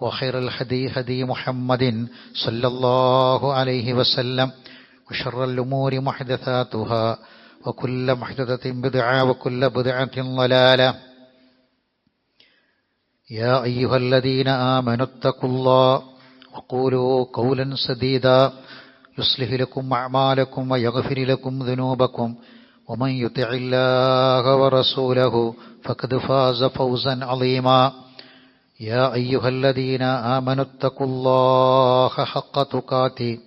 وخير الهدي هدي محمد صلى الله عليه وسلم وشر الأمور محدثاتها وكل محدثة بدعة وكل بدعة ضلالة. يا أيها الذين آمنوا اتقوا الله وقولوا قولا سديدا يصلح لكم أعمالكم ويغفر لكم ذنوبكم ومن يطع الله ورسوله فقد فاز فوزا عظيما. يا أيها الذين آمنوا اتقوا الله حق تقاته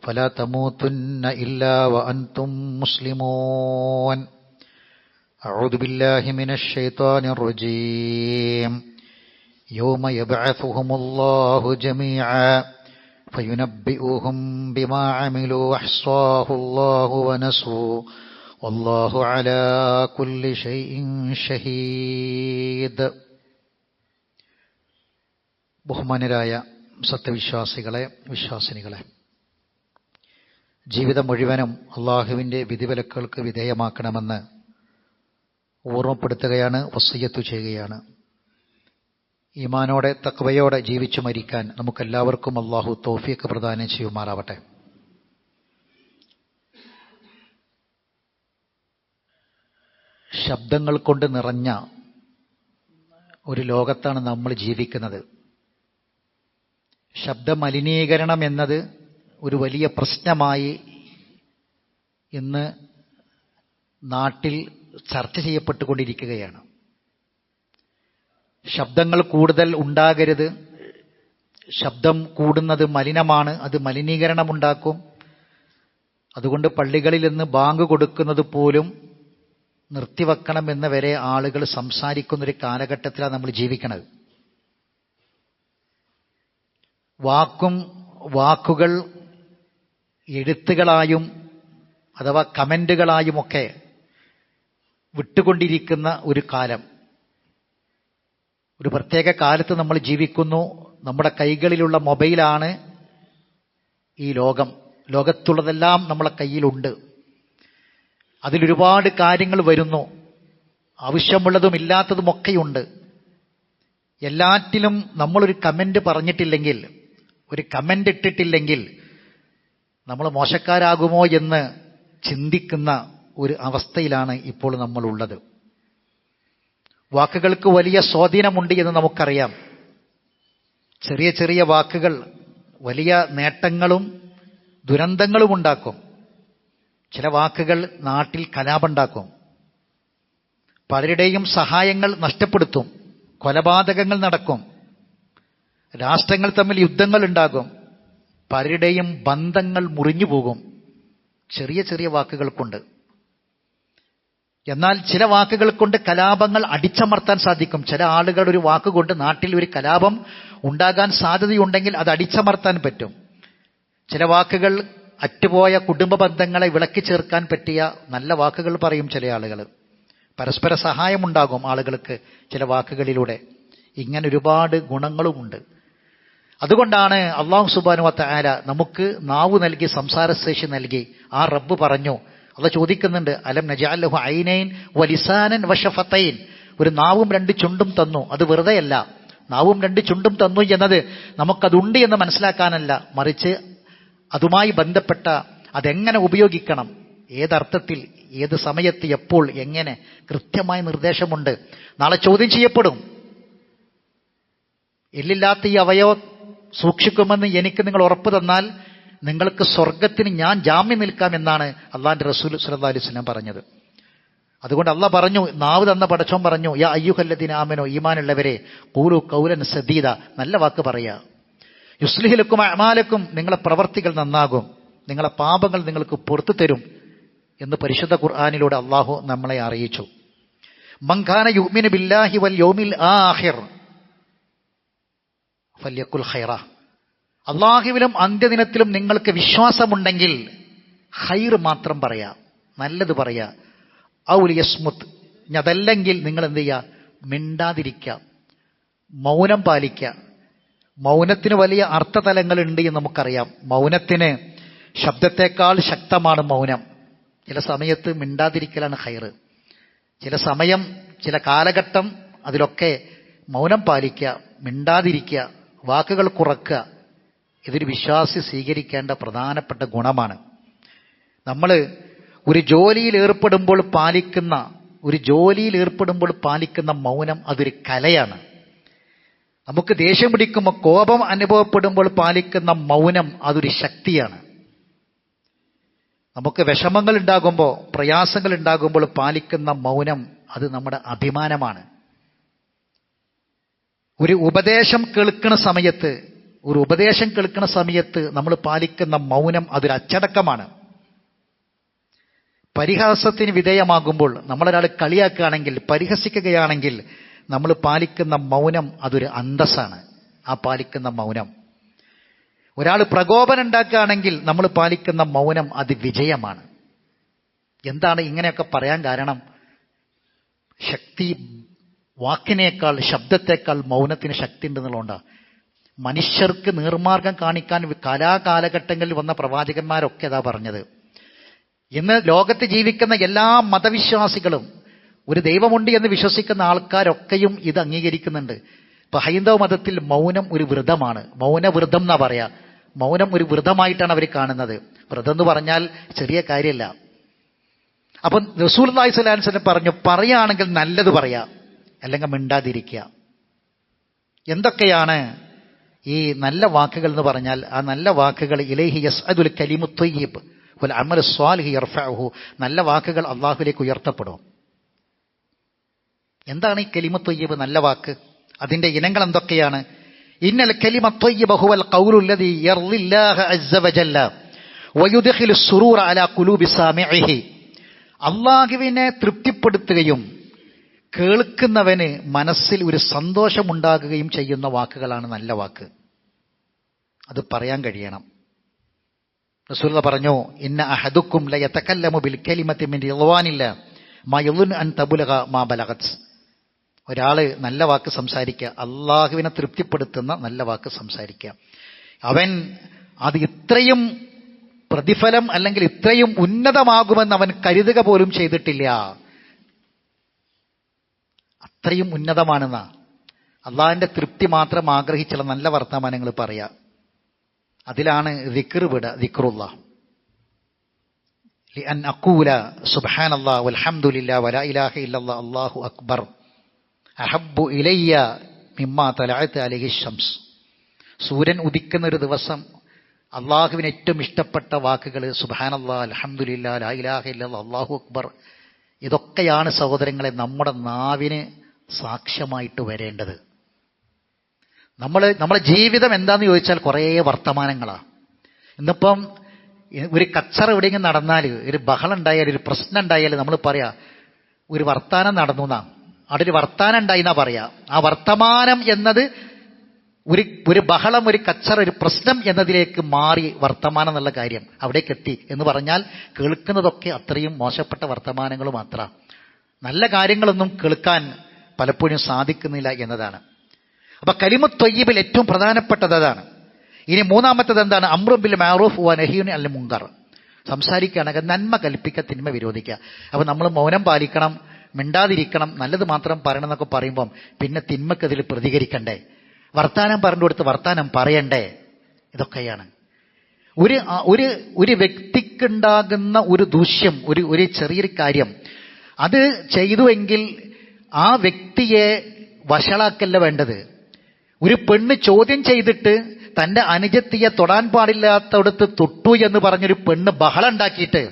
فلا تموتن إلا وأنتم مسلمون. أعوذ بالله من الشيطان الرجيم. يوم يبعثهم الله جميعا فينبئهم بما عملوا أحصاه الله ونسوه. والله على كل شيء شهيد. ബഹുമാനരായ സത്യവിശ്വാസികളെ വിശ്വാസിനികളെ ജീവിതം മുഴുവനും അള്ളാഹുവിന്റെ വിധിവിലക്കുകൾക്ക് വിധേയമാക്കണമെന്ന് ഓർമ്മപ്പെടുത്തുകയാണ് വസയ്യത്തു ചെയ്യുകയാണ്. ഈമാനോടെ തക്വയോടെ ജീവിച്ചു മരിക്കാൻ നമുക്കെല്ലാവർക്കും അള്ളാഹു തോഫിയൊക്കെ പ്രദാനം ചെയ്യുമാറാവട്ടെ. ശബ്ദങ്ങൾ കൊണ്ട് നിറഞ്ഞ ഒരു ലോകത്താണ് നമ്മൾ ജീവിക്കുന്നത്. ശബ്ദമലിനീകരണം എന്നത് ഒരു വലിയ പ്രശ്നമായി ഇന്ന് നാട്ടിൽ ചർച്ച ചെയ്യപ്പെട്ടുകൊണ്ടിരിക്കുകയാണ്. ശബ്ദങ്ങൾ കൂടുതൽ ഉണ്ടാകരുത്. ശബ്ദം കൂടുന്നത് മലിനമാണ്. അത് മലിനീകരണമുണ്ടാക്കും. അതുകൊണ്ട് പള്ളികളിൽ നിന്ന് ബാങ്ക് കൊടുക്കുന്നത് പോലും നിർത്തിവെക്കണമെന്ന് വരെ ആളുകൾ സംസാരിക്കുന്നൊരു കാലഘട്ടത്തിലാണ് നമ്മൾ ജീവിക്കുന്നത് വാക്കും വാക്കുകൾ എഴുത്തുകളായും അഥവാ കമന്റുകളായുമൊക്കെ വിട്ടുകൊണ്ടിരിക്കുന്ന ഒരു കാലം. ഒരു പ്രത്യേക കാലത്ത് നമ്മൾ ജീവിക്കുന്നു. നമ്മുടെ കൈകളിലുള്ള മൊബൈലാണ് ഈ ലോകം. ലോകത്തുള്ളതെല്ലാം നമ്മളെ കയ്യിലുണ്ട്. അതിലൊരുപാട് കാര്യങ്ങൾ വരുന്നു. ആവശ്യമുള്ളതും ഇല്ലാത്തതുമൊക്കെയുണ്ട് എല്ലാറ്റിലും നമ്മളൊരു കമന്റ് പറഞ്ഞിട്ടില്ലെങ്കിൽ ഒരു കമന്റ് ഇട്ടിട്ടില്ലെങ്കിൽ നമ്മൾ മോശക്കാരാകുമോ എന്ന് ചിന്തിക്കുന്ന ഒരു അവസ്ഥയിലാണ് ഇപ്പോൾ നമ്മളുള്ളത്. വാക്കുകൾക്ക് വലിയ സ്വാധീനമുണ്ട് എന്ന് നമുക്കറിയാം. ചെറിയ ചെറിയ വാക്കുകൾ വലിയ നേട്ടങ്ങളും ദുരന്തങ്ങളും ഉണ്ടാക്കും. ചില വാക്കുകൾ നാട്ടിൽ കലാപുണ്ടാക്കും പലരുടെയും സഹായങ്ങൾ നഷ്ടപ്പെടുത്തും. കൊലപാതകങ്ങൾ നടക്കും. രാഷ്ട്രങ്ങൾ തമ്മിൽ യുദ്ധങ്ങൾ ഉണ്ടാകും പലരുടെയും ബന്ധങ്ങൾ മുറിഞ്ഞു പോകും. ചെറിയ ചെറിയ വാക്കുകൾ കൊണ്ട്. എന്നാൽ ചില വാക്കുകൾ കൊണ്ട് കലാപങ്ങൾ അടിച്ചമർത്താൻ സാധിക്കും. ചില ആളുകൾ ഒരു വാക്കുകൊണ്ട് നാട്ടിൽ ഒരു കലാപം ഉണ്ടാകാൻ സാധ്യതയുണ്ടെങ്കിൽ അത് അടിച്ചമർത്താൻ പറ്റും. ചില വാക്കുകൾ അറ്റുപോയ കുടുംബ ബന്ധങ്ങളെ വിളക്കി ചേർക്കാൻ പറ്റിയ നല്ല വാക്കുകൾ പറയും ചില ആളുകൾ. പരസ്പര സഹായമുണ്ടാകും ആളുകൾക്ക് ചില വാക്കുകളിലൂടെ. ഇങ്ങനെ ഒരുപാട് ഗുണങ്ങളുമുണ്ട്. അതുകൊണ്ടാണ് അള്ളാഹു സുബാനുവത്ത ആല നമുക്ക് നാവ് നൽകി സംസാരശേഷി നൽകി. ആ റബ്ബ് പറഞ്ഞു. അത് ചോദിക്കുന്നുണ്ട് അലം നജാലഹു ഐനൈൻ വലിസാനൻ വഷഫത്തൈൻ ഒരു നാവും രണ്ട് ചുണ്ടും തന്നു. അത് വെറുതെയല്ല. നാവും രണ്ട് ചുണ്ടും തന്നു എന്നത് നമുക്കതുണ്ട് എന്ന് മനസ്സിലാക്കാനല്ല. മറിച്ച് അതുമായി ബന്ധപ്പെട്ട അതെങ്ങനെ ഉപയോഗിക്കണം? ഏതർത്ഥത്തിൽ ഏത് സമയത്ത് എപ്പോൾ എങ്ങനെ? കൃത്യമായ നിർദ്ദേശമുണ്ട്. നാളെ ചോദ്യം ചെയ്യപ്പെടും. എല്ലില്ലാത്ത ഈ അവയവം സൂക്ഷിക്കുമെന്ന് എനിക്ക് നിങ്ങൾ ഉറപ്പ് തന്നാൽ നിങ്ങൾക്ക് സ്വർഗത്തിന് ഞാൻ ജാമ്യം നിൽക്കാം എന്നാണ് അള്ളാന്റെ റസൂൽ സല്ലാ അലൈഹി സ്വലം പറഞ്ഞത്. അതുകൊണ്ട് അള്ള പറഞ്ഞു നാവ് തന്ന പടച്ചോൻ പറഞ്ഞു യാ അയ്യുഹല്ലദിൻ ആമനോ ഈമാനുള്ളവരെ കൂലു കൗലൻ സദീദ നല്ല വാക്ക് പറയാ. യുസ്ലിഹിലക്കും അമാലക്കും നിങ്ങളെ പ്രവർത്തികൾ നന്നാകും നിങ്ങളെ പാപങ്ങൾ നിങ്ങൾക്ക് പുറത്തു തരും എന്ന് പരിശുദ്ധ ഖുർആാനിലൂടെ അള്ളാഹു നമ്മളെ അറിയിച്ചു. മങ്കാന യുമിന് ബില്ലാഹി വൽ യോമിൽ ആഹിർ ഫല്യക്കുൽ ഖൈറ. അള്ളാഹുവിലും അന്ത്യദിനത്തിലും നിങ്ങൾക്ക് വിശ്വാസമുണ്ടെങ്കിൽ ഹൈർ മാത്രം പറയാ. നല്ലത് പറയാ. ഔൽ യസ്മുത്ത് അതല്ലെങ്കിൽ നിങ്ങൾ എന്ത് ചെയ്യുക മിണ്ടാതിരിക്കുക മൗനം പാലിക്കുക മൗനത്തിന് വലിയ അർത്ഥതലങ്ങളുണ്ട് എന്ന് നമുക്കറിയാം. മൗനത്തിന് ശബ്ദത്തെക്കാൾ ശക്തമാണ് മൗനം. ചില സമയത്ത് മിണ്ടാതിരിക്കലാണ് ഹൈറ് ചില സമയം ചില കാലഘട്ടം അതിലൊക്കെ മൗനം പാലിക്കുക മിണ്ടാതിരിക്കുക വാക്കുകൾ കുറക്കുക. ഇതൊരു വിശ്വാസി സ്വീകരിക്കേണ്ട പ്രധാനപ്പെട്ട ഗുണമാണ്. നമ്മൾ ഒരു ജോലിയിൽ ഏർപ്പെടുമ്പോൾ പാലിക്കുന്ന ഒരു ജോലിയിൽ ഏർപ്പെടുമ്പോൾ പാലിക്കുന്ന മൗനം അതൊരു കലയാണ്. നമുക്ക് ദേഷ്യം പിടിക്കുമ്പോൾ കോപം അനുഭവപ്പെടുമ്പോൾ പാലിക്കുന്ന മൗനം അതൊരു ശക്തിയാണ്. നമുക്ക് വിഷമങ്ങൾ ഉണ്ടാകുമ്പോൾ പ്രയാസങ്ങൾ ഉണ്ടാകുമ്പോൾ പാലിക്കുന്ന മൗനം അത് നമ്മുടെ അഭിമാനമാണ്. ഒരു ഉപദേശം കേൾക്കുന്ന സമയത്ത് ഒരു ഉപദേശം കേൾക്കുന്ന സമയത്ത് നമ്മൾ പാലിക്കുന്ന മൗനം അതൊരു അച്ചടക്കമാണ്. പരിഹാസത്തിന് വിധേയമാകുമ്പോൾ നമ്മളൊരാൾ കളിയാക്കുകയാണെങ്കിൽ പരിഹസിക്കുകയാണെങ്കിൽ നമ്മൾ പാലിക്കുന്ന മൗനം അതൊരു അന്തസ്സാണ്. ആ പാലിക്കുന്ന മൗനം. ഒരാൾ പ്രകോപനം ഉണ്ടാക്കുകയാണെങ്കിൽ നമ്മൾ പാലിക്കുന്ന മൗനം അത് വിജയമാണ്. എന്താണ് ഇങ്ങനെയൊക്കെ പറയാൻ കാരണം? ശക്തി വാക്കിനേക്കാൾ ശബ്ദത്തെക്കാൾ മൗനത്തിന് ശക്തി ഉണ്ടെന്നുള്ളതുകൊണ്ടാണ് മനുഷ്യർക്ക് നീർമാർഗം കാണിക്കാൻ കലാകാലഘട്ടങ്ങളിൽ വന്ന പ്രവാചകന്മാരൊക്കെ അതാ പറഞ്ഞത്. ഇന്ന് ലോകത്ത് ജീവിക്കുന്ന എല്ലാ മതവിശ്വാസികളും ഒരു ദൈവമുണ്ട് എന്ന് വിശ്വസിക്കുന്ന ആൾക്കാരൊക്കെയും ഇത് അംഗീകരിക്കുന്നുണ്ട്. ഇപ്പൊ ഹൈന്ദവ മതത്തിൽ മൗനം ഒരു വ്രതമാണ്. മൗനവ്രതം എന്നാ പറയാ. മൗനം ഒരു വ്രതമായിട്ടാണ് അവർ കാണുന്നത്. വ്രതം എന്ന് പറഞ്ഞാൽ ചെറിയ കാര്യമല്ല അപ്പം റസൂൽ അള്ളാഹി സ്വലാൻസിനെ പറഞ്ഞു പറയുകയാണെങ്കിൽ നല്ലത് പറയാ. അല്ലെങ്കിൽ മിണ്ടാതിരിക്കുക. എന്തൊക്കെയാണ് ഈ നല്ല വാക്കുകൾ എന്ന് പറഞ്ഞാൽ ആ നല്ല വാക്കുകൾ ഇലേഹി യസ് അതുൽ കലിമുത്തൊയ്യബ് വൽ അമൽ സ്വാലിഹി ഇർഫാഹു നല്ല വാക്കുകൾ അള്ളാഹുലേക്ക് ഉയർത്തപ്പെടും. എന്താണ് ഈ കലിമത്തൊയ്യബ് നല്ല വാക്ക്? അതിന്റെ ഇനങ്ങൾ എന്തൊക്കെയാണ്? ഇന്നൽ കലിമത്തൊയ്യ ഹുവൽ വയുദ്ഖിലു സുറൂറ അലാ ഖുലൂബി അള്ളാഹുവിനെ തൃപ്തിപ്പെടുത്തുകയും കേൾക്കുന്നവന് മനസ്സിൽ ഒരു സന്തോഷമുണ്ടാകുകയും ചെയ്യുന്ന വാക്കുകളാണ് നല്ല വാക്ക്. അത് പറയാൻ കഴിയണം. റസൂല പറഞ്ഞു ഇന്ന അഹദുക്കും ലയതകല്ലമു ബിൽ കലിമത്തി മിൻ റിളവാനില്ല മാ യുൻ അൻ തബുലക മാ ബലഹത്ത് ഒരാൾ നല്ല വാക്ക് സംസാരിക്കുക അള്ളാഹുവിനെ തൃപ്തിപ്പെടുത്തുന്ന നല്ല വാക്ക് സംസാരിക്കുക. അവൻ അത് ഇത്രയും പ്രതിഫലം അല്ലെങ്കിൽ ഇത്രയും ഉന്നതമാകുമെന്ന് അവൻ കരുതുക പോലും ചെയ്തിട്ടില്ല. അത്രയും ഉന്നതമാണെന്നാ അള്ളാഹിന്റെ തൃപ്തി മാത്രം ആഗ്രഹിച്ചുള്ള നല്ല വർത്തമാനങ്ങൾ പറയാം അതിലാണ് ദിക്ർ വിട ദിക്റുള്ള لأن أقول سبحان الله والحمد لله ولا إله إلا الله الله أكبر أحب إلي مما طلعت عليه الشمس സൂര്യൻ ഉദിക്കുന്ന ഒരു ദിവസം അള്ളാഹുവിന് ഏറ്റവും ഇഷ്ടപ്പെട്ട വാക്കുകൾ സുബാനല്ലാ അലഹമുല്ല ലാ ഇലാഹ ഇല്ല അള്ളാഹു അക്ബർ ഇതൊക്കെയാണ് സഹോദരങ്ങളെ നമ്മുടെ നാവിന് സാക്ഷ്യമായിട്ട് വരേണ്ടത്. നമ്മൾ നമ്മുടെ ജീവിതം എന്താന്ന് ചോദിച്ചാൽ കുറേ വർത്തമാനങ്ങളാണ് ഇന്നിപ്പം ഒരു കച്ചറ എവിടെയെങ്കിലും നടന്നാൽ ഒരു ബഹളം ഉണ്ടായാൽ ഒരു പ്രശ്നം ഉണ്ടായാൽ നമ്മൾ പറയാ ഒരു വർത്താനം നടന്നു എന്നാ അവിടെ ഒരു വർത്താനം ഉണ്ടായി എന്നാ പറയാ. ആ വർത്തമാനം എന്നത് ഒരു ഒരു ബഹളം ഒരു കച്ചറ ഒരു പ്രശ്നം എന്നതിലേക്ക് മാറി വർത്തമാനം എന്നുള്ള കാര്യം അവിടേക്ക് എത്തി എന്ന് പറഞ്ഞാൽ കേൾക്കുന്നതൊക്കെ അത്രയും മോശപ്പെട്ട വർത്തമാനങ്ങൾ മാത്രമാണ് നല്ല കാര്യങ്ങളൊന്നും കേൾക്കാൻ പലപ്പോഴും സാധിക്കുന്നില്ല എന്നതാണ്. അപ്പൊ കലിമത്ത് തൊയ്യബിൽ ഏറ്റവും പ്രധാനപ്പെട്ടത് അതാണ്. ഇനി മൂന്നാമത്തത് എന്താണ്? അമ്രുബിൽ മാറൂഫ് വ നഹീൻ അൽ മുങ്കർ സംസാരിക്കുകയാണെങ്കിൽ നന്മ കൽപ്പിക്കുക തിന്മ വിരോധിക്കുക. അപ്പൊ നമ്മൾ മൗനം പാലിക്കണം മിണ്ടാതിരിക്കണം നല്ലത് മാത്രം പറയണം എന്നൊക്കെ പറയുമ്പം പിന്നെ തിന്മക്കതിൽ പ്രതികരിക്കണ്ടേ? വർത്താനം പറഞ്ഞു കൊടുത്ത് വർത്താനം പറയണ്ടേ? ഇതൊക്കെയാണ്. ഒരു ഒരു ഒരു വ്യക്തിക്കുണ്ടാകുന്ന ഒരു ദൂഷ്യം ഒരു ഒരു ചെറിയൊരു കാര്യം അത് ചെയ്തുവെങ്കിൽ ആ വ്യക്തിയെ വഷളാക്കല്ല വേണ്ടത്. ഒരു പെണ്ണ് ചോദ്യം ചെയ്തിട്ട് തന്റെ അനുജത്തിയെ തൊടാൻ പാടില്ലാത്തടത്ത് തൊട്ടു എന്ന് പറഞ്ഞൊരു പെണ്ണ് ബഹളം ഉണ്ടാക്കിയിട്ട്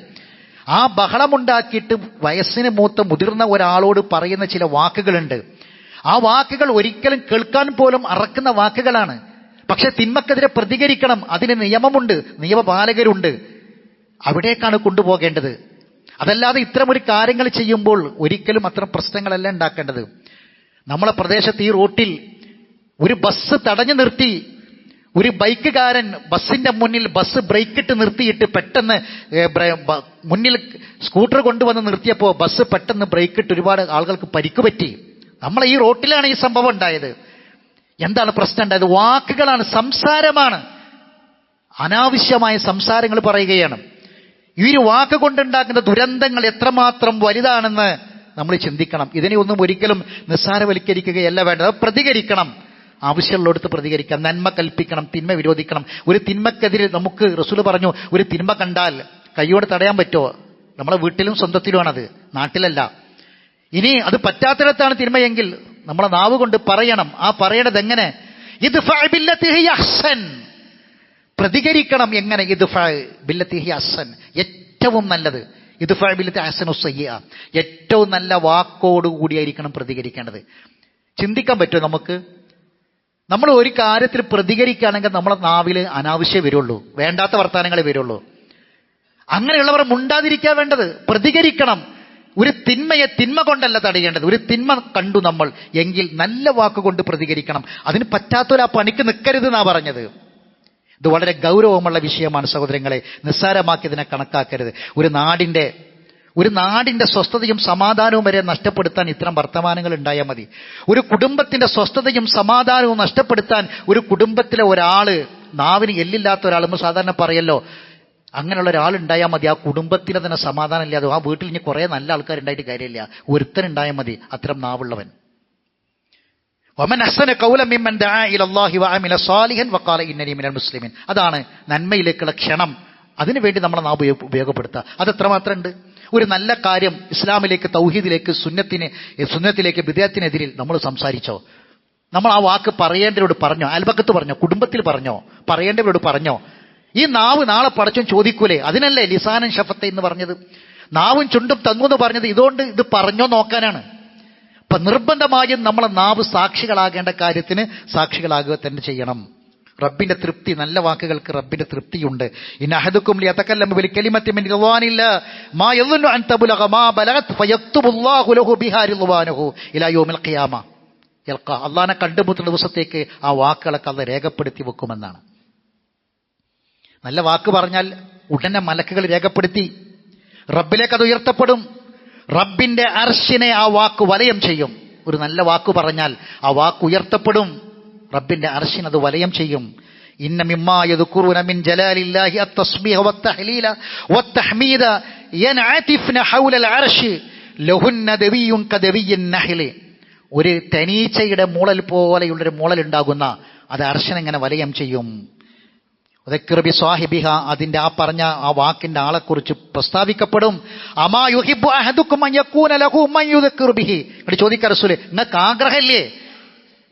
ആ ബഹളമുണ്ടാക്കിയിട്ട് വയസ്സിന് മൂത്ത മുതിർന്ന ഒരാളോട് പറയുന്ന ചില വാക്കുകളുണ്ട്. ആ വാക്കുകൾ ഒരിക്കലും കേൾക്കാൻ പോലും അറക്കുന്ന വാക്കുകളാണ്. പക്ഷെ തിന്മക്കെതിരെ പ്രതികരിക്കണം. അതിന് നിയമമുണ്ട്. നിയമപാലകരുണ്ട്. അവിടേക്കാണ് കൊണ്ടുപോകേണ്ടത്. അതല്ലാതെ ഇത്തരമൊരു കാര്യങ്ങൾ ചെയ്യുമ്പോൾ ഒരിക്കലും അത്ര പ്രശ്നങ്ങളല്ല ഉണ്ടാക്കേണ്ടത്. നമ്മളെ പ്രദേശത്ത് ഈ റോട്ടിൽ ഒരു ബസ് തടഞ്ഞു നിർത്തി ഒരു ബൈക്കുകാരൻ ബസ്സിന്റെ മുന്നിൽ ബസ് ബ്രേക്കിട്ട് നിർത്തിയിട്ട് പെട്ടെന്ന് മുന്നിൽ സ്കൂട്ടർ കൊണ്ടുവന്ന് നിർത്തിയപ്പോൾ ബസ് പെട്ടെന്ന് ബ്രേക്കിട്ട് ഒരുപാട് ആളുകൾക്ക് പരിക്ക് പറ്റി. നമ്മൾ ഈ റോട്ടിലാണ് ഈ സംഭവം ഉണ്ടായത്. എന്താണ് പ്രശ്നം ഉണ്ടായത്? വാക്കുകളാണ് സംസാരമാണ്. അനാവശ്യമായ സംസാരങ്ങൾ പറയുകയാണ്. ഈ ഒരു വാക്ക് കൊണ്ടുണ്ടാക്കുന്ന ദുരന്തങ്ങൾ എത്രമാത്രം വലുതാണെന്ന് നമ്മൾ ചിന്തിക്കണം. ഇതിനെ ഒന്നും ഒരിക്കലും നിസ്സാരവൽക്കരിക്കുകയല്ല വേണ്ടത്. പ്രതികരിക്കണം. ആവശ്യമുള്ളിടത്ത് പ്രതികരിക്കാം. നന്മ കൽപ്പിക്കണം. തിന്മ വിരോധിക്കണം. ഒരു തിന്മക്കെതിരെ നമുക്ക് റസൂൽ പറഞ്ഞു ഒരു തിന്മ കണ്ടാൽ കൈയോടെ തടയാൻ പറ്റുമോ? നമ്മളെ വീട്ടിലും സ്വന്തത്തിലുമാണത്. നാട്ടിലല്ല. ഇനി അത് പറ്റാത്തിടത്താണ് തിന്മയെങ്കിൽ നമ്മളെ നാവ് കൊണ്ട് പറയണം. ആ പറയണത് എങ്ങനെ ഇത് പ്രതികരിക്കണം എങ്ങനെ ഇത് ബില്ലത്തിഹി അസൻ ഏറ്റവും നല്ലത്. ഇത് ബില്ലത്തി അസൻ സയ്യ ഏറ്റവും നല്ല വാക്കോടുകൂടിയായിരിക്കണം പ്രതികരിക്കേണ്ടത്. ചിന്തിക്കാൻ പറ്റുമോ നമുക്ക്? നമ്മൾ ഒരു കാര്യത്തിൽ പ്രതികരിക്കുകയാണെങ്കിൽ നമ്മളെ നാവിൽ അനാവശ്യം വരുള്ളൂ. വേണ്ടാത്ത വർത്തമാനങ്ങളെ വരുള്ളൂ. അങ്ങനെയുള്ളവർ മുണ്ടാതിരിക്കാൻ വേണ്ടത്. പ്രതികരിക്കണം. ഒരു തിന്മയെ തിന്മ കൊണ്ടല്ല തടയേണ്ടത്. ഒരു തിന്മ കണ്ടു നമ്മൾ. എങ്കിൽ നല്ല വാക്കുകൊണ്ട് പ്രതികരിക്കണം. അതിന് പറ്റാത്തൊരു ആ പണിക്ക് നിൽക്കരുത് എന്നാ പറഞ്ഞത്. ഇത് വളരെ ഗൗരവമുള്ള വിഷയമാണ് സഹോദരങ്ങളെ. നിസ്സാരമാക്കിയതിനെ കണക്കാക്കരുത്. ഒരു നാടിന്റെ ഒരു നാടിന്റെ സ്വസ്ഥതയും സമാധാനവും വരെ നഷ്ടപ്പെടുത്താൻ ഇത്തരം വർത്തമാനങ്ങൾ ഉണ്ടായാൽ മതി. ഒരു കുടുംബത്തിന്റെ സ്വസ്ഥതയും സമാധാനവും നഷ്ടപ്പെടുത്താൻ ഒരു കുടുംബത്തിലെ ഒരാൾ നാവിന് എല്ലില്ലാത്ത ഒരാൾ നമ്മൾ സാധാരണ പറയല്ലോ അങ്ങനെയുള്ള ഒരാളുണ്ടായാൽ മതി. ആ കുടുംബത്തിന് തന്നെ സമാധാനം ഇല്ലാതെ ആ വീട്ടിൽ ഇനി കുറേ നല്ല ആൾക്കാരുണ്ടായിട്ട് കാര്യമില്ല. ഒരുത്തനുണ്ടായാൽ മതി. അത്തരം നാവുള്ളവൻ. വമൻ അഹ്സന ഖൗലൻ മിമ്മൻ ദആ ഇലല്ലാഹി വഅമില സാലിഹൻ വഖാല ഇന്നനി മിനൽ മുസ്ലിമീൻ അതാണ് നന്മയിലേക്കുള്ള ക്ഷണം. അതിനുവേണ്ടി നമ്മൾ നാം ഉപയോഗ- ഉപയോഗപ്പെടുത്തുക. അത് എത്രമാത്രം ഉണ്ട് ഒരു നല്ല കാര്യം ഇസ്ലാമിലേക്ക് തൗഹീദിലേക്ക് സുന്നത്തിന് സുന്നത്തിലേക്ക് വിദേഹത്തിനെതിരിൽ നമ്മൾ സംസാരിച്ചോ? നമ്മൾ ആ വാക്ക് പറയേണ്ടവരോട് പറഞ്ഞോ? അയൽപക്കത്ത് പറഞ്ഞോ? കുടുംബത്തിൽ പറഞ്ഞോ? പറയേണ്ടവരോട് പറഞ്ഞോ? ഈ നാവ് നാളെ പടച്ചും ചോദിക്കൂലേ? അതിനല്ലേ ലിസാനൻ ഷഫത്തെ എന്ന് പറഞ്ഞത്? നാവും ചുണ്ടും തന്നു എന്ന് പറഞ്ഞത് ഇതുകൊണ്ട് ഇത് പറഞ്ഞോ നോക്കാനാണ്. അപ്പൊ നിർബന്ധമായും നമ്മളെ നാവ് സാക്ഷികളാകേണ്ട കാര്യത്തിന് സാക്ഷികളാകുക തന്നെ ചെയ്യണം. റബ്ബിന്റെ തൃപ്തി നല്ല വാക്കുകൾക്ക് റബ്ബിന്റെ തൃപ്തിയുണ്ട്. ഇന്നഹദുക്കും ലിയതകല്ലമു ബിൽ കലിമത്തി മിൻ റിദ്വാനില്ല. മാ അൻ ബലഗത് ഫയക്തുബുല്ലാഹു ലഹു ഇലാ യൗമിൽ ഖിയാമ. കണ്ടുമുട്ടുന്ന ദിവസത്തേക്ക് ആ വാക്കുകളൊക്കെ അത് രേഖപ്പെടുത്തി വെക്കുമെന്നാണ്. നല്ല വാക്ക് പറഞ്ഞാൽ ഉടനെ മലക്കുകൾ രേഖപ്പെടുത്തി. റബ്ബിലേക്ക് അത് ഉയർത്തപ്പെടും. റബ്ബിന്റെ അർശിനെ ആ വാക്ക് വലയം ചെയ്യും. ഒരു നല്ല വാക്ക് പറഞ്ഞാൽ ആ വാക്ക് ഉയർത്തപ്പെടും. റബ്ബിന്റെ അർശിനത് അത് വലയം ചെയ്യും. ഇന്ന മിൻ ജലാലില്ലാഹി വത്തഹ്ലീല വത്തഹ്മീദ ഒരു തനീച്ചയുടെ മൂളൽ പോലെയുള്ളൊരു മൂളൽ ഉണ്ടാകുന്ന അത് അർശനെങ്ങനെ വലയം ചെയ്യും? ഉദക്കിർബി സ്വാഹിബിഹ അതിന്റെ ആ പറഞ്ഞ ആ വാക്കിന്റെ ആളെക്കുറിച്ച് പ്രസ്താവിക്കപ്പെടും. അമാ യുഹിബ്ബു അഹദുക്കും അൻ യകൂന ലഹു മൻ യുദക്കിറു ബിഹി. ഇവിടെ ചോദിക്കാ നിങ്ങൾക്ക് ആഗ്രഹമില്ലേ?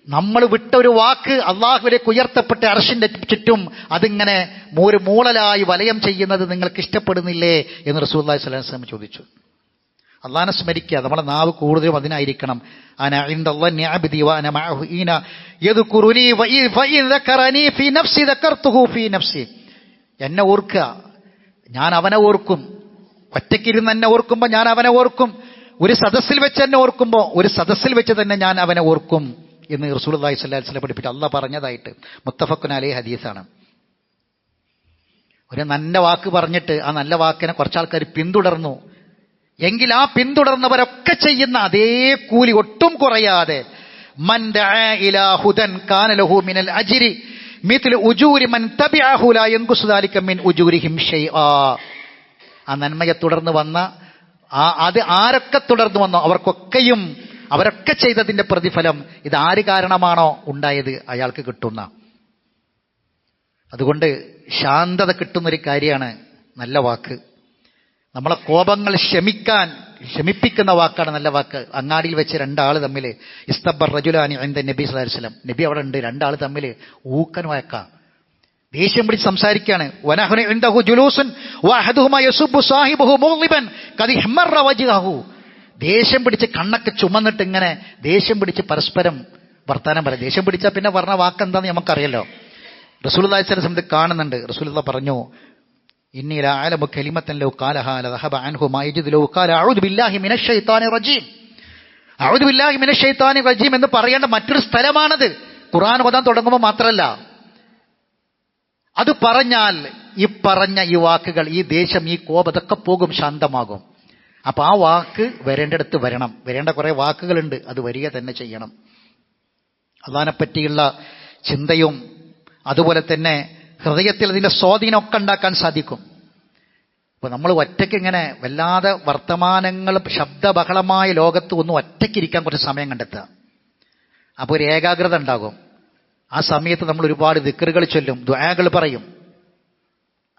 നമ്മൾ വിട്ട ഒരു വാക്ക് അള്ളാഹുവിലേക്ക് ഉയർത്തപ്പെട്ട അർഷിന്റെ ചുറ്റും അതിങ്ങനെ ഒരു മൂളലായി വലയം ചെയ്യുന്നത് നിങ്ങൾക്ക് ഇഷ്ടപ്പെടുന്നില്ലേ? എന്ന് റസൂൽ സ്വലാഹു വസ്ലം ചോദിച്ചു. അള്ളാഹിനെ സ്മരിക്കുക. നമ്മളെ നാവ് കൂടുതലും അതിനായിരിക്കണം എന്നെ ഓർക്കുക. ഞാൻ അവനെ ഓർക്കും. ഒറ്റയ്ക്കിരുന്ന് എന്നെ ഓർക്കുമ്പോൾ ഞാൻ അവനെ ഓർക്കും. ഒരു സദസ്സിൽ വെച്ച് എന്നെ ഓർക്കുമ്പോൾ ഒരു സദസ്സിൽ വെച്ച് തന്നെ ഞാൻ അവനെ ഓർക്കും എന്ന് അലൈഹി വസല്ലം പഠിപ്പിച്ചു. അള്ളാഹ് പറഞ്ഞതായിട്ട് മുത്തഫക്കുൻ അലൈഹി ഹദീസാണ്. ഒരു നല്ല വാക്ക് പറഞ്ഞിട്ട് ആ നല്ല വാക്കിനെ കുറച്ചാൾക്കാർ പിന്തുടർന്നു. എങ്കിൽ ആ പിന്തുടർന്നവരൊക്കെ ചെയ്യുന്ന അതേ കൂലി ഒട്ടും കുറയാതെ ആ നന്മയെ തുടർന്ന് വന്ന ആ അത് ആരൊക്കെ തുടർന്ന് വന്നോ അവർക്കൊക്കെയും അവരൊക്കെ ചെയ്തതിന്റെ പ്രതിഫലം ഇത് ആര് കാരണമാണോ ഉണ്ടായത് അയാൾക്ക് കിട്ടുന്ന. അതുകൊണ്ട് ശാന്തത കിട്ടുന്നൊരു കാര്യമാണ് നല്ല വാക്ക്. നമ്മളെ കോപങ്ങൾ ക്ഷമിക്കാൻ ക്ഷമിപ്പിക്കുന്ന വാക്കാണ് നല്ല വാക്ക്. അങ്ങാടിയിൽ വെച്ച് രണ്ടാൾ തമ്മിൽ ഇസ്തബർ റജുലാനി എന്ത നബി വസ്ലം നബി അവിടെ ഉണ്ട്. രണ്ടാൾ തമ്മിൽ ഊക്കൻ വഴക്കാം. ദേഷ്യം പിടിച്ച് സംസാരിക്കുകയാണ് ദേഷ്യം പിടിച്ച് കണ്ണൊക്കെ ചുമന്നിട്ട് ഇങ്ങനെ ദേഷ്യം പിടിച്ച് പരസ്പരം വർത്താനം പറയാം. ദേഷ്യം പിടിച്ചാൽ പിന്നെ പറഞ്ഞ വാക്ക് എന്താണെന്ന് നമുക്കറിയല്ലോ റസൂൽ അലൈഹി വസല്ലം കാണുന്നുണ്ട്. റസൂൽ പറഞ്ഞു ബില്ലാഹി റജീം. എന്ന് പറയേണ്ട മറ്റൊരു സ്ഥലമാണത്. ഖുർആൻ ഓതാൻ തുടങ്ങുമ്പോൾ മാത്രമല്ല. അത് പറഞ്ഞാൽ ഈ പറഞ്ഞ ഈ വാക്കുകൾ ഈ ദേശം ഈ കോപതൊക്കെ പോകും ശാന്തമാകും. അപ്പൊ ആ വാക്ക് വരേണ്ടടുത്ത് വരണം. വരേണ്ട കുറെ വാക്കുകളുണ്ട്. അത് വരിക തന്നെ ചെയ്യണം. അള്ളഹാനെപ്പറ്റിയുള്ള ചിന്തയും അതുപോലെ തന്നെ ഹൃദയത്തിൽ അതിന്റെ സ്വാധീനമൊക്കെ ഉണ്ടാക്കാൻ സാധിക്കും. അപ്പൊ നമ്മൾ ഒറ്റയ്ക്ക് ഇങ്ങനെ വല്ലാതെ വർത്തമാനങ്ങൾ ശബ്ദബഹളമായ ലോകത്ത് ഒന്നും ഒറ്റയ്ക്കിരിക്കാൻ കുറച്ച് സമയം കണ്ടെത്തുക. അപ്പോൾ ഒരു ഏകാഗ്രത ഉണ്ടാകും. ആ സമയത്ത് നമ്മൾ ഒരുപാട് ദിക്കറുകൾ ചൊല്ലും ദ്വാകൾ പറയും.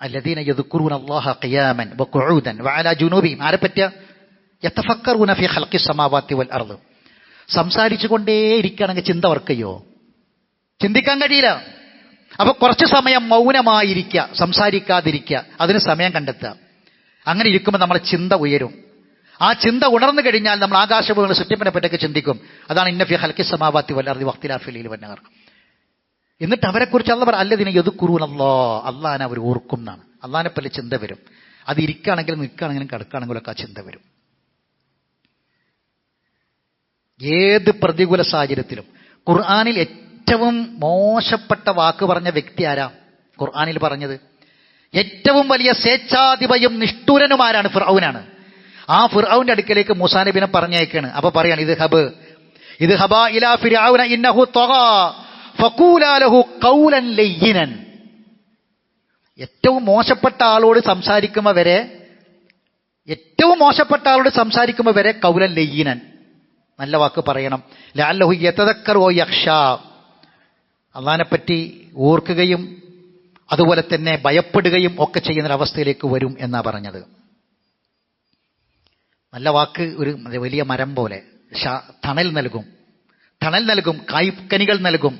അല്ലദീന യദുക്കുറൂൻ അള്ളാഹ ഖിയാമൻ വഖുഊദൻ വഅലാ ജുനൂബിഹിം. ആരെ പറ്റിയ? യതഫക്കറൂന ഫീ ഖൽഖി സമാവാത്തി വൽ അർദ്. സംസാരിച്ചു ചിന്ത വർക്ക് ചെയ്യോ? ചിന്തിക്കാൻ കഴിയില്ല. അപ്പൊ കുറച്ച് സമയം മൗനമായിരിക്കുക സംസാരിക്കാതിരിക്കുക. അതിന് സമയം കണ്ടെത്തുക. അങ്ങനെ ഇരിക്കുമ്പോൾ നമ്മളെ ചിന്ത ഉയരും. ആ ചിന്ത ഉണർന്നു കഴിഞ്ഞാൽ നമ്മൾ ആകാശഭൂമിയുടെ സൃഷ്ടിപ്പിനെ പറ്റൊക്കെ ചിന്തിക്കും. അതാണ് ഇന്നഫി ഹൽക്കി സമാവാത്തി വല്ലാർദി വക്തിലാഫിലിൽ വന്നവർ. എന്നിട്ട് അവരെക്കുറിച്ച് അല്ല പറ അല്ലതിനെ എതുക്കുറൂനല്ലോ അള്ളഹാനെ അവർ ഓർക്കും എന്നാണ്. അള്ളഹാനെ പല ചിന്ത വരും. അത് ഇരിക്കുകയാണെങ്കിലും നിൽക്കുകയാണെങ്കിലും കിടക്കുകയാണെങ്കിലും ഒക്കെ ആ ചിന്ത വരും. ഏത് പ്രതികൂല സാഹചര്യത്തിലും ഖുർആാനിൽ ഏറ്റവും മോശപ്പെട്ട വാക്ക് പറഞ്ഞ വ്യക്തി ആരാ? ഖുർആാനിൽ പറഞ്ഞത്. ഏറ്റവും വലിയ സ്വേച്ഛാധിപയും നിഷ്ഠൂരനുമാരാണ് ഫിർഔനാണ്. ആ ഫിർഔന്റെ അടുക്കലേക്ക് മൂസാ നബിനെ പറഞ്ഞേക്കാണ് അപ്പൊ പറയാണ് ഇത് ഹബ്. ഇത് ഹബ ഇലാ ഫിർഔന ഇന്നഹു ത്വഗാ. കൗലൻ ലയ്യിനൻ. ഏറ്റവും മോശപ്പെട്ട ആളോട് സംസാരിക്കുമ്പോൾ വരെ ഏറ്റവും മോശപ്പെട്ട ആളോട് സംസാരിക്കുമ്പോൾ വരെ കൗലൻ ലയ്യിനൻ. നല്ല വാക്ക് പറയണം. ലാലഹു യഥതക്കർ ഓ യക്ഷ അള്ളഹാനെപ്പറ്റി ഓർക്കുകയും അതുപോലെ തന്നെ ഭയപ്പെടുകയും ഒക്കെ ചെയ്യുന്നൊരവസ്ഥയിലേക്ക് വരും എന്നാ പറഞ്ഞത്. നല്ല വാക്ക് ഒരു വലിയ മരം പോലെ. തണൽ നൽകും. തണൽ നൽകും കായ്ക്കനികൾ നൽകും.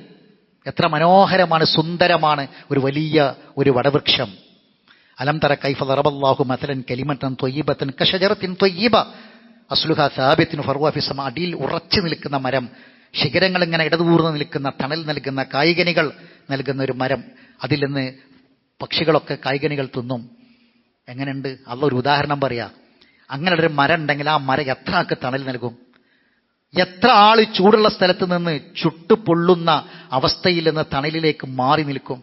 എത്ര മനോഹരമാണ് സുന്ദരമാണ് ഒരു വലിയ ഒരു വടവൃക്ഷം. അലം തറ കൈഫ ദറബല്ലാഹു മഥലൻ കലിമത്തൻ തൊയ്യബത്തൻ കഷജറത്തിൻ തൊയ്യബ. അസ്ലുഹ സാബിത്തിൻ ഫർവാഫിസം അടിയിൽ ഉറച്ചു നിൽക്കുന്ന മരം. ശിഖരങ്ങൾ ഇങ്ങനെ ഇടതൂർന്ന് നിൽക്കുന്ന തണൽ നൽകുന്ന കായികനികൾ നൽകുന്ന ഒരു മരം. അതിൽ നിന്ന് പക്ഷികളൊക്കെ കായികനികൾ തിന്നും. എങ്ങനെയുണ്ട്? അള്ള ഒരു ഉദാഹരണം പറയാ. അങ്ങനെ ഒരു മരം ഉണ്ടെങ്കിൽ ആ മരം എത്ര ആൾക്ക് തണൽ നൽകും? എത്ര ആൾ ചൂടുള്ള സ്ഥലത്ത് നിന്ന് ചുട്ടുപൊള്ളുന്ന അവസ്ഥയിൽ നിന്ന് തണലിലേക്ക് മാറി നിൽക്കും?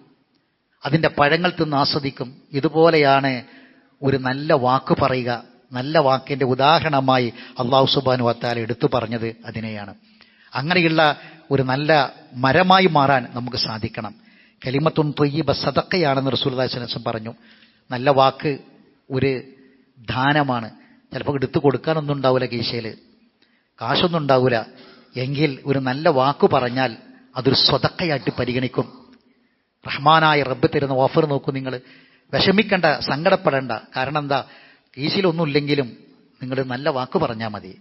അതിന്റെ പഴങ്ങൾ തിന്ന് ആസ്വദിക്കും. ഇതുപോലെയാണ് ഒരു നല്ല വാക്ക് പറയുക. നല്ല വാക്കിന്റെ ഉദാഹരണമായി അള്ളാഹു സുബാനു വത്താൽ എടുത്തു പറഞ്ഞത് അതിനെയാണ്. അങ്ങനെയുള്ള ഒരു നല്ല മരമായി മാറാൻ നമുക്ക് സാധിക്കണം. കലിമത്തുൻ തൊയ്യബ സതക്കയാണെന്ന് റസൂൽദാസനസം പറഞ്ഞു. നല്ല വാക്ക് ഒരു ദാനമാണ്. ചിലപ്പോൾ എടുത്തു കൊടുക്കാനൊന്നും ഉണ്ടാവില്ല കീശയിൽ. കാശൊന്നും ഉണ്ടാവില്ല. എങ്കിൽ ഒരു നല്ല വാക്ക് പറഞ്ഞാൽ അതൊരു സ്വതക്കയായിട്ട് പരിഗണിക്കും. റഹ്മാനായ റബ്ബ് തരുന്ന ഓഫർ നോക്കൂ നിങ്ങൾ. വിഷമിക്കേണ്ട സങ്കടപ്പെടേണ്ട. കാരണം എന്താ? കീശിലൊന്നുമില്ലെങ്കിലും നിങ്ങൾ നല്ല വാക്ക് പറഞ്ഞാൽ മതി.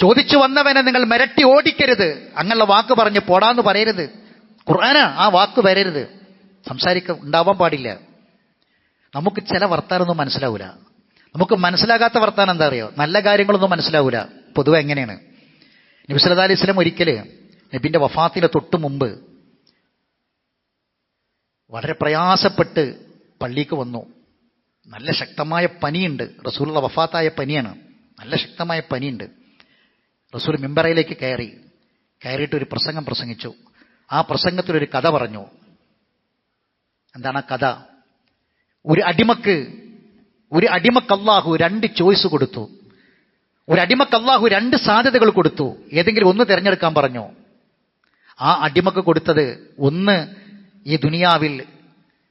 ചോദിച്ചു വന്നവനെ നിങ്ങൾ മിരട്ടി ഓടിക്കരുത്. അങ്ങനെയുള്ള വാക്ക് പറഞ്ഞ് പോടാന്ന് പറയരുത്. ഖുർആന ആ വാക്ക് വരരുത്. സംസാരിക്ക ഉണ്ടാവാൻ പാടില്ല. നമുക്ക് ചില വർത്താനൊന്നും മനസ്സിലാവൂല. നമുക്ക് മനസ്സിലാകാത്ത വർത്താനം എന്താ അറിയോ? നല്ല കാര്യങ്ങളൊന്നും മനസ്സിലാവൂല. പൊതുവെ എങ്ങനെയാണ്? നബി സല്ലല്ലാഹു അലൈഹി വസല്ലം ഒരിക്കൽ നബിന്റെ വഫാത്തിന് തൊട്ട് മുമ്പ് വളരെ പ്രയാസപ്പെട്ട് പള്ളിക്ക് വന്നു. നല്ല ശക്തമായ പനിയുണ്ട്. റസൂലുള്ള വഫാത്തായ പനിയാണ്. നല്ല ശക്തമായ പനിയുണ്ട്. റസൂൽ മിമ്പറയിലേക്ക് കയറി. കയറിയിട്ട് ഒരു പ്രസംഗം പ്രസംഗിച്ചു. ആ പ്രസംഗത്തിലൊരു കഥ പറഞ്ഞു. എന്താണ് ആ കഥ? ഒരു അടിമക്ക് ഒരു അടിമക്കല്ലാഹു രണ്ട് ചോയ്സ് കൊടുത്തു. ഒരു അടിമക്കല്ലാഹു രണ്ട് സാധ്യതകൾ കൊടുത്തു. ഏതെങ്കിലും ഒന്ന് തിരഞ്ഞെടുക്കാൻ പറഞ്ഞു. ആ അടിമക്ക് കൊടുത്തത് ഒന്ന് ഈ ദുനിയാവിൽ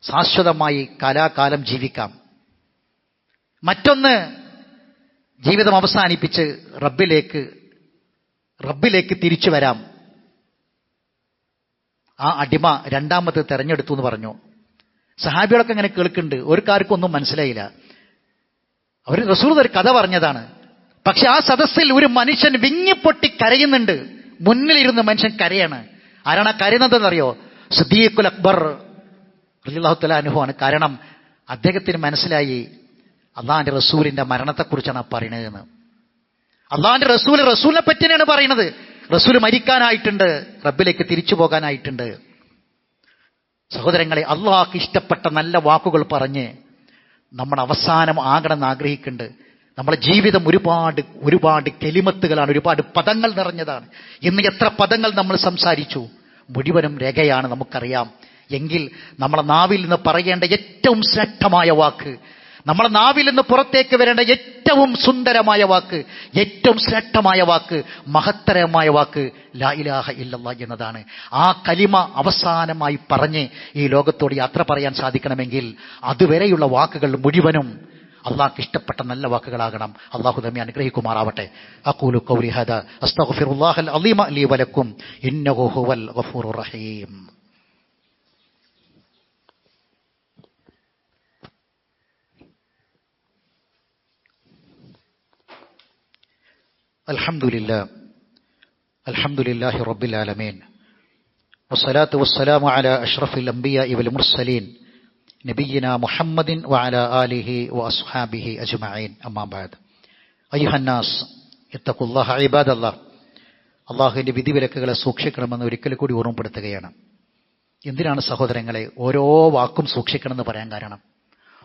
ശാശ്വതമായി കലാകാലം ജീവിക്കാം. മറ്റൊന്ന് ജീവിതം അവസാനിപ്പിച്ച് റബ്ബിലേക്ക് റബ്ബിലേക്ക് തിരിച്ചു വരാം. ആ അടിമ രണ്ടാമത് തെരഞ്ഞെടുത്തു എന്ന് പറഞ്ഞു. സഹാബികളൊക്കെ അങ്ങനെ കേൾക്കുന്നുണ്ട്. ഒരു കാര്ക്കൊന്നും ഒന്നും മനസ്സിലായില്ല. അവർ റസൂർ ഒരു കഥ പറഞ്ഞതാണ്. പക്ഷെ ആ സദസ്സിൽ ഒരു മനുഷ്യൻ വിങ്ങിപ്പൊട്ടി കരയുന്നുണ്ട്. മുന്നിലിരുന്ന് മനുഷ്യൻ കരയാണ്. ആരാണ് ആ കരയുന്നതെന്നറിയോ? സുദ്ദീഖുൽ അക്ബർ. അള്ളാഹുത്തല അനുഭവമാണ് കാരണം അദ്ദേഹത്തിന് മനസ്സിലായി. അള്ളാഹിന്റെ റസൂലിന്റെ മരണത്തെക്കുറിച്ചാണ് ആ പറയുന്നതെന്ന് അള്ളാഹാന്റെ റസൂൽ റസൂലിനെ പറ്റി തന്നെയാണ് പറയുന്നത് റസൂൽ മരിക്കാനായിട്ടുണ്ട് റബ്ബിലേക്ക് തിരിച്ചു പോകാനായിട്ടുണ്ട്. സഹോദരങ്ങളെ അള്ളാഹ്ക്ക് ഇഷ്ടപ്പെട്ട നല്ല വാക്കുകൾ പറഞ്ഞ് നമ്മൾ അവസാനം ആകണമെന്ന് ആഗ്രഹിക്കുന്നുണ്ട്. നമ്മുടെ ജീവിതം ഒരുപാട് ഒരുപാട് കെലിമത്തുകളാണ് ഒരുപാട് പദങ്ങൾ നിറഞ്ഞതാണ്. ഇന്ന് എത്ര പദങ്ങൾ നമ്മൾ സംസാരിച്ചു? മുഴുവനും രേഖയാണ് നമുക്കറിയാം. എങ്കിൽ നമ്മളെ നാവിൽ നിന്ന് പറയേണ്ട ഏറ്റവും ശ്രേഷ്ഠമായ വാക്ക് നമ്മളെ നാവിൽ നിന്ന് പുറത്തേക്ക് വരേണ്ട ഏറ്റവും സുന്ദരമായ വാക്ക് ഏറ്റവും ശ്രേഷ്ഠമായ വാക്ക് മഹത്തരമായ വാക്ക് ലാ ഇലാഹ എന്നതാണ്. ആ കലിമ അവസാനമായി പറഞ്ഞ് ഈ ലോകത്തോട് യാത്ര പറയാൻ സാധിക്കണമെങ്കിൽ അതുവരെയുള്ള വാക്കുകൾ മുഴുവനും അള്ളാഹ്ക്ക് ഇഷ്ടപ്പെട്ട നല്ല വാക്കുകളാകണം. അള്ളാഹു തമ്മി അനുഗ്രഹിക്കുമാറാവട്ടെ. അക്കൂലു ഖൗലി ഹദാ. അസ്തഗ്ഫിറുല്ലാഹൽ അലീമ ലീ വലക്കും. ഇന്നഹു ഹുവൽ റഹീം. الحمد لله الحمد لله رب العالمين والصلاة والسلام على أشرف الأنبياء والمرسلين نبينا محمد وعلى آله وأصحابه أجمعين أما بعد أيها الناس اتقوا الله عباد الله അള്ളാഹുവിൻ്റെ വിധിവിലക്കുകളെ സൂക്ഷിക്കണമെന്ന് ഒരിക്കൽ കൂടി ഓർമ്മപ്പെടുത്തുകയാണ് എന്തിനാണ് സഹോദരങ്ങളെ ഓരോ വാക്കും സൂക്ഷിക്കണമെന്ന് പറയാൻ കാരണം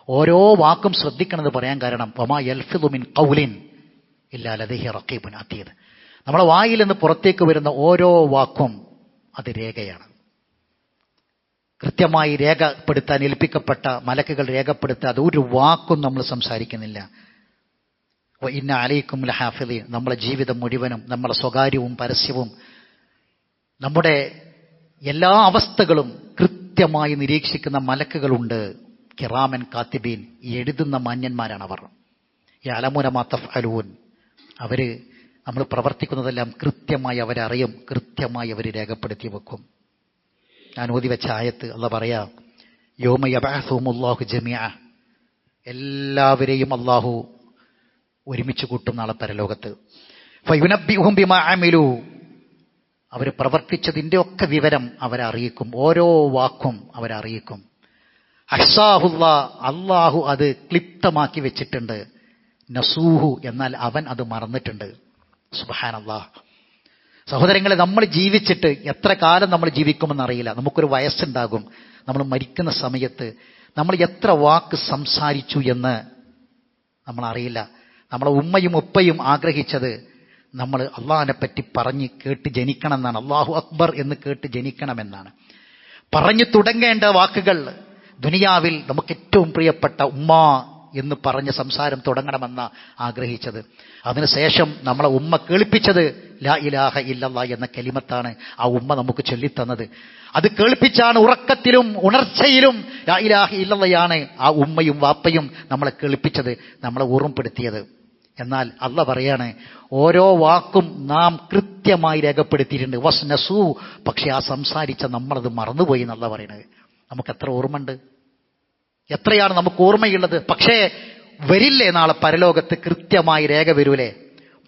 ഓരോ വാക്കും ശ്രദ്ധിക്കണമെന്ന് പറയാൻ കാരണം വമാ യൽഫിദുമിൻ കൗലിൻ ഇല്ലാലതഹി റക്കീബുൻ അതീത് നമ്മുടെ വായിൽ നിന്ന് പുറത്തേക്ക് വരുന്ന ഓരോ വാക്കും അത് രേഖയാണ് കൃത്യമായി രേഖപ്പെടുത്താൻ ഏൽപ്പിക്കപ്പെട്ട മലക്കുകൾ രേഖപ്പെടുത്താതെ ഒരു വാക്കും നമ്മൾ സംസാരിക്കുന്നില്ല. ഇന്ന അലൈക്കും ലഹാഫിദി. നമ്മളെ ജീവിതം മുഴുവനും നമ്മളെ സ്വകാര്യവും പരസ്യവും നമ്മുടെ എല്ലാ അവസ്ഥകളും കൃത്യമായി നിരീക്ഷിക്കുന്ന മലക്കുകളുണ്ട്. കിറാമൻ കാത്തിബീൻ എഴുതുന്ന മാന്യന്മാരാണ് അവർ ഈ അലമുനമാത്തഫ് അലൂൻ അവർ നമ്മൾ പ്രവർത്തിക്കുന്നതെല്ലാം കൃത്യമായി അവരറിയും കൃത്യമായി അവർ രേഖപ്പെടുത്തി വെക്കും. ഞാൻ ഓതി വെച്ച ആയത്ത് അല്ല പറയാ യോമയബാഹുമുല്ലാഹു ജമിയ എല്ലാവരെയും അള്ളാഹു ഒരുമിച്ച് കൂട്ടും നാളെ പരലോകത്ത്. അവർ പ്രവർത്തിച്ചതിന്റെ ഒക്കെ വിവരം അവരറിയിക്കും ഓരോ വാക്കും അവരറിയിക്കും. അഷാഹുല്ല അള്ളാഹു അത് ക്ലിപ്തമാക്കി വെച്ചിട്ടുണ്ട്. നസൂഹു എന്നാൽ അവൻ അത് മറന്നിട്ടുണ്ട്. സുബാനല്ലാ സഹോദരങ്ങളെ നമ്മൾ ജീവിച്ചിട്ട് എത്ര കാലം നമ്മൾ ജീവിക്കുമെന്നറിയില്ല. നമുക്കൊരു വയസ്സുണ്ടാകും. നമ്മൾ മരിക്കുന്ന സമയത്ത് നമ്മൾ എത്ര വാക്ക് സംസാരിച്ചു എന്ന് നമ്മൾ അറിയില്ല നമ്മളെ ഉമ്മയും ഉപ്പയും ആഗ്രഹിച്ചത് നമ്മൾ അള്ളാഹിനെ പറ്റി പറഞ്ഞ് കേട്ട് ജനിക്കണം എന്നാണ് അള്ളാഹു അക്ബർ എന്ന് കേട്ട് ജനിക്കണമെന്നാണ്. പറഞ്ഞു തുടങ്ങേണ്ട വാക്കുകൾ ദുനിയാവിൽ നമുക്ക് ഏറ്റവും പ്രിയപ്പെട്ട ഉമ്മ എന്ന് പറഞ്ഞ് സംസാരം തുടങ്ങണമെന്ന് ആഗ്രഹിച്ചത്. അതിനുശേഷം നമ്മളെ ഉമ്മ കേൾപ്പിച്ചത് ലാ ഇലാഹ ഇല്ലല്ല എന്ന കലിമത്താണ് ആ ഉമ്മ നമുക്ക് ചൊല്ലിത്തന്നത്. അത് കേൾപ്പിച്ചാണ് ഉറക്കത്തിലും ഉണർച്ചയിലും ലാ ഇലാഹ ഇല്ലല്ലയാണ് ആ ഉമ്മയും വാപ്പയും നമ്മളെ കേൾപ്പിച്ചത് നമ്മളെ ഓർമ്മപ്പെടുത്തിയത്. എന്നാൽ അല്ല പറയാണ് ഓരോ വാക്കും നാം കൃത്യമായി രേഖപ്പെടുത്തിയിട്ടുണ്ട്. വസ് നസു പക്ഷെ ആ സംസാരിച്ച നമ്മളത് മറന്നുപോയി എന്നല്ല പറയണത്. നമുക്ക് എത്ര ഓർമ്മയുണ്ട്? എത്രയാണ് നമുക്ക് ഓർമ്മയുള്ളത്? പക്ഷേ വരില്ലേ നാളെ പരലോകത്ത് കൃത്യമായി രേഖ വരൂലേ?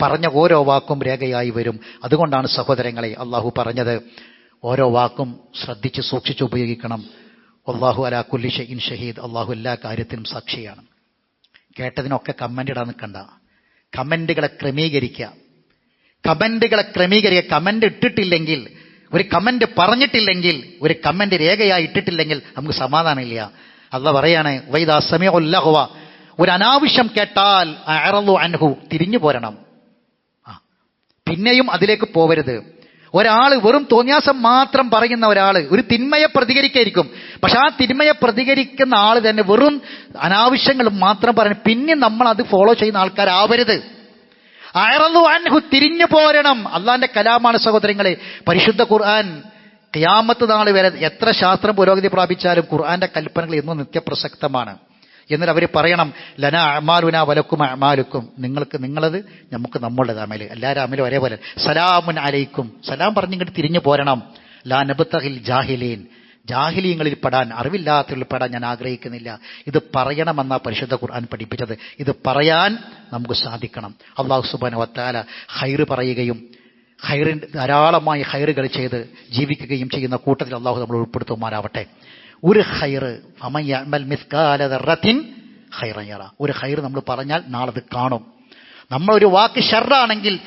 പറഞ്ഞ ഓരോ വാക്കും രേഖയായി വരും. അതുകൊണ്ടാണ് സഹോദരങ്ങളെ അള്ളാഹു പറഞ്ഞത് ഓരോ വാക്കും ശ്രദ്ധിച്ച് സൂക്ഷിച്ച് ഉപയോഗിക്കണം. അള്ളാഹു അല കുല്ലി ഷെയ്ൻ ഷഹീദ് അള്ളാഹു എല്ലാ കാര്യത്തിനും സാക്ഷിയാണ്. കേട്ടതിനൊക്കെ കമന്റ് ഇടാൻ നിൽക്കണ്ട. കമന്റുകളെ ക്രമീകരിക്കുക. കമന്റുകളെ ക്രമീകരിക്കുക. കമന്റ് ഇട്ടിട്ടില്ലെങ്കിൽ ഒരു കമന്റ് പറഞ്ഞിട്ടില്ലെങ്കിൽ ഒരു കമന്റ് രേഖയായി ഇട്ടിട്ടില്ലെങ്കിൽ നമുക്ക് സമാധാനമില്ല. അല്ല പറയാണ് വൈദാ സമയഹുവ ഒരു അനാവശ്യം കേട്ടാൽ അറലു അൻഹു തിരിഞ്ഞു പോരണം. ആ പിന്നെയും അതിലേക്ക് പോവരുത്. ഒരാൾ വെറും തോന്നിയാസം മാത്രം പറയുന്ന ഒരാൾ ഒരു തിന്മയെ പ്രതികരിക്കായിരിക്കും. പക്ഷെ ആ തിന്മയെ പ്രതികരിക്കുന്ന ആൾ തന്നെ വെറും അനാവശ്യങ്ങൾ മാത്രം പറയണം. പിന്നെ നമ്മൾ അത് ഫോളോ ചെയ്യുന്ന ആൾക്കാരാവരുത്. അയറന്നു അൻഹു തിരിഞ്ഞു പോരണം. അള്ളാന്റെ കലാമാണ് സഹോദരങ്ങളെ. പരിശുദ്ധ ഖുർആൻ ഖിയാമത്ത് നാൾ വരെ എത്ര ശാസ്ത്രം പുരോഗതി പ്രാപിച്ചാലും ഖുർആന്റെ കൽപ്പനകൾ എന്നും നിത്യപ്രസക്തമാണ്. എന്നിട്ട് അവർ പറയണം ലന അമാലുന വലക്കും അമാലുക്കും. നിങ്ങൾക്ക് നിങ്ങളത് നമുക്ക് നമ്മളുടെ അമൽ. എല്ലാവരും അമലും ഒരേപോലെ. സലാമുൻ അലൈക്കും. സലാം പറഞ്ഞിങ്ങോട്ട് തിരിഞ്ഞു പോരണം. ലാ നബത്തഹിൽ ജാഹിലീൻ. ജാഹിലീങ്ങളിൽ പെടാൻ അറിവില്ലാത്തവരിൽ പെടാൻ ഞാൻ ആഗ്രഹിക്കുന്നില്ല. ഇത് പറയണമെന്ന പരിശുദ്ധ ഖുർആൻ പഠിപ്പിച്ചത്. ഇത് പറയാൻ നമുക്ക് സാധിക്കണം. അള്ളാഹു സുബാന വത്താല ഹൈറ് പറയുകയും ഹൈറിൻ ധാരാളമായി ഹൈറുകൾ ചെയ്ത് ജീവിക്കുകയും ചെയ്യുന്ന കൂട്ടത്തിൽ അള്ളാഹു നമ്മൾ ഉൾപ്പെടുത്തുമാരാവട്ടെ ഒരു ഹൈറ് അമയ്യമൽ മിസ്കാലറത്തിൻ ഹൈറയറ ഒരു ഹൈർ നമ്മൾ പറഞ്ഞാൽ നാളെ അത് കാണും. നമ്മളൊരു വാക്ക് ഷെറാണെങ്കിൽ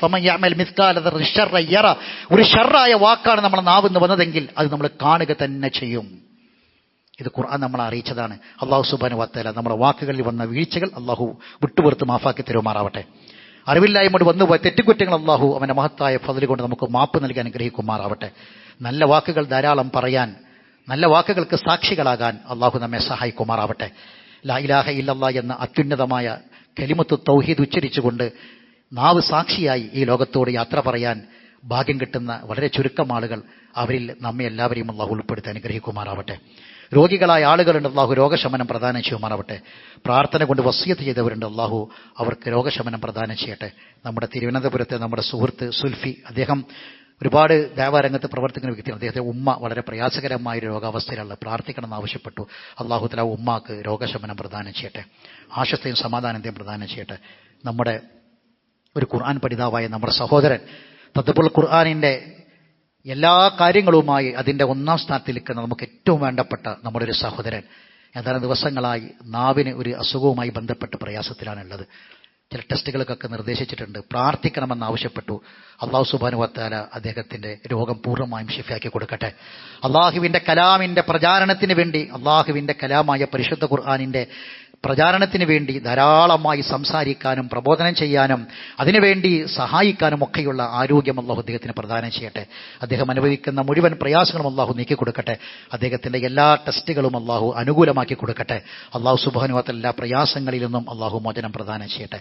ഒരു ഷെറായ വാക്കാണ് നമ്മൾ നാവെന്ന് വന്നതെങ്കിൽ അത് നമ്മൾ കാണുക തന്നെ ചെയ്യും. ഇത് ഖുർആൻ നമ്മളെ അറിയിച്ചതാണ്. അള്ളാഹു സുബാനു വത്തല നമ്മുടെ വാക്കുകളിൽ വന്ന വീഴ്ചകൾ അള്ളാഹു വിട്ടുപുറത്ത് മാഫാക്കി തരുമാറാവട്ടെ. അറിവില്ലായ്മയോട് വന്നുപോയ തെറ്റുകുറ്റങ്ങൾ അള്ളാഹു അവന്റെ മഹത്തായ ഫതിൽ കൊണ്ട് നമുക്ക് മാപ്പ് നൽകി അനുഗ്രഹിക്കുമാറാവട്ടെ. നല്ല വാക്കുകൾ ധാരാളം പറയാൻ നല്ല വാക്കുകൾക്ക് സാക്ഷികളാകാൻ അള്ളാഹു നമ്മെ സഹായിക്കുമാറാവട്ടെ. ലാ ഇലാഹ ഇല്ലല്ലാ എന്ന അത്യുന്നതമായ കലിമത്ത് തൗഹീദ് ഉച്ചരിച്ചുകൊണ്ട് നാവ് സാക്ഷിയായി ഈ ലോകത്തോട് യാത്ര പറയാൻ ഭാഗ്യം കിട്ടുന്ന വളരെ ചുരുക്കം ആളുകൾ അവരിൽ നമ്മെ എല്ലാവരെയും അള്ളാഹു ഉൾപ്പെടുത്തി അനുഗ്രഹിക്കുമാറാവട്ടെ. രോഗികളായ ആളുകളുണ്ട്. അള്ളാഹു രോഗശമനം പ്രദാനം ചെയ്യുമാറാവട്ടെ. പ്രാർത്ഥന കൊണ്ട് വസ്യത്ത് ചെയ്തവരുണ്ട് അള്ളാഹു. അവർക്ക് രോഗശമനം പ്രദാനം ചെയ്യട്ടെ. നമ്മുടെ തിരുവനന്തപുരത്തെ നമ്മുടെ സുഹൃത്ത് സുൽഫി അദ്ദേഹം ഒരുപാട് ദേവാരംഗത്ത് പ്രവർത്തിക്കുന്ന വ്യക്തിയാണ്. അദ്ദേഹത്തെ ഉമ്മ വളരെ പ്രയാസകരമായ ഒരു രോഗാവസ്ഥയിലുള്ള പ്രാർത്ഥിക്കണം എന്ന് ആവശ്യപ്പെട്ടു. അള്ളാഹു തല ഉമ്മാക്ക് രോഗശമനം പ്രദാനം ചെയ്യട്ടെ. ആശസ്തയും സമാധാനത്തെയും പ്രദാനം ചെയ്യട്ടെ. നമ്മുടെ ഒരു ഖുർആൻ പഠിതാവായ നമ്മുടെ സഹോദരൻ തദ്ബുൽ ഖുർആാനിന്റെ എല്ലാ കാര്യങ്ങളുമായി അതിന്റെ ഒന്നാം സ്ഥാനത്ത് നിൽക്കുന്ന നമുക്ക് ഏറ്റവും വേണ്ടപ്പെട്ട നമ്മുടെ ഒരു സഹോദരൻ. ഏതാനും ദിവസങ്ങളായി നാവിന് ഒരു അസുഖവുമായി ബന്ധപ്പെട്ട് പ്രയാസത്തിലാണുള്ളത്. ചില ടെസ്റ്റുകൾക്കൊക്കെ നിർദ്ദേശിച്ചിട്ടുണ്ട്. പ്രാർത്ഥിക്കണമെന്ന് ആവശ്യപ്പെട്ടു. അള്ളാഹു സുബാനു വത്താല അദ്ദേഹത്തിന്റെ രോഗം പൂർണമായും ഷിഫയാക്കി കൊടുക്കട്ടെ. അള്ളാഹുവിന്റെ കലാമിന്റെ പ്രചാരണത്തിന് വേണ്ടി അള്ളാഹുവിന്റെ കലാമായ പരിശുദ്ധ ഖുർആാനിന്റെ പ്രചാരണത്തിന് വേണ്ടി ധാരാളമായി സംസാരിക്കാനും പ്രബോധനം ചെയ്യാനും അതിനുവേണ്ടി സഹായിക്കാനും ഒക്കെയുള്ള ആരോഗ്യം അള്ളാഹു അദ്ദേഹത്തിന് പ്രദാനം ചെയ്യട്ടെ. അദ്ദേഹം അനുഭവിക്കുന്ന മുഴുവൻ പ്രയാസങ്ങളും അള്ളാഹു നീക്കി കൊടുക്കട്ടെ. അദ്ദേഹത്തിന്റെ എല്ലാ ടെസ്റ്റുകളും അള്ളാഹു അനുകൂലമാക്കി കൊടുക്കട്ടെ. അള്ളാഹു സുബാനുവാത്ത എല്ലാ പ്രയാസങ്ങളിൽ നിന്നും അള്ളാഹു മോചനം പ്രദാനം ചെയ്യട്ടെ.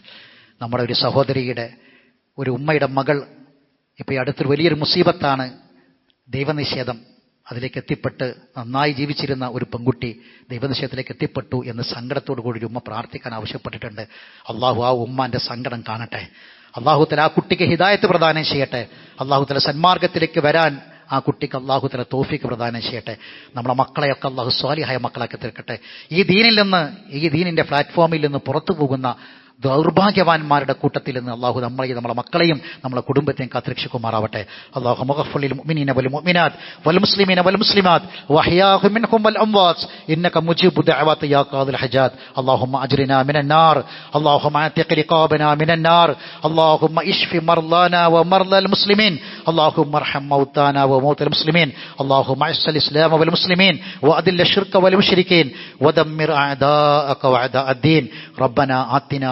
നമ്മുടെ ഒരു സഹോദരിയുടെ ഒരു ഉമ്മയുടെ മകൾ ഇപ്പോൾ അടുത്തൊരു വലിയൊരു മുസീബത്താണ് ദൈവനിഷേധം. അതിലേക്ക് എത്തിപ്പെട്ട് നന്നായി ജീവിച്ചിരുന്ന ഒരു പെൺകുട്ടി ദൈവനിഷേധത്തിലേക്ക് എത്തിപ്പെട്ടു എന്ന് സങ്കടത്തോടു കൂടി ഒരു ഉമ്മ പ്രാർത്ഥിക്കാൻ ആവശ്യപ്പെട്ടിട്ടുണ്ട്. അള്ളാഹു ആ ഉമ്മാന്റെ സങ്കടം കാണട്ടെ. അള്ളാഹുത്തല ആ കുട്ടിക്ക് ഹിദായത്ത് പ്രദാനം ചെയ്യട്ടെ. അള്ളാഹുത്തല സന്മാർഗത്തിലേക്ക് വരാൻ ആ കുട്ടിക്ക് അള്ളാഹുത്തല തോഫിക്ക് പ്രദാനം ചെയ്യട്ടെ. നമ്മുടെ മക്കളെയൊക്കെ അള്ളാഹു സ്വാലിഹായ മക്കളാക്കി തീർക്കട്ടെ. ഈ ദീനിൽ നിന്ന് ഈ ദീനിന്റെ പ്ലാറ്റ്ഫോമിൽ നിന്ന് പുറത്തു പോകുന്ന ദൗർഭാഗ്യവാന്മാരുടെ കൂട്ടത്തിൽ നിന്ന് അള്ളാഹു നമ്മളെയും നമ്മളെ മക്കളെയും നമ്മളെ കുടുംബത്തെയും കാത്തിരക്ഷിക്കുമാറാവട്ടെ അള്ളാഹു മുഖഫുലിൽ മുഅ്മിനീന വൽ മുഅ്മിനാത്ത് വൽ മുസ്ലിമീന വൽ മുസ്ലിമാത്ത് വഹയാഹു മിൻഹും വൽ അംവാത്ത് ഇന്നക മുജീബു ദഅവാത്ത് യാ ഖാദിൽ ഹജാത്ത് اللهم اجرنا من النار اللهم اعتق رقابنا من النار اللهم اشف مرضانا ومرضى المسلمين اللهم ارحم موتانا وموتى المسلمين اللهم اعز الاسلام والمسلمين واذل الشرك والمشركين ودمر اعداءك واعداء الدين ربنا آتنا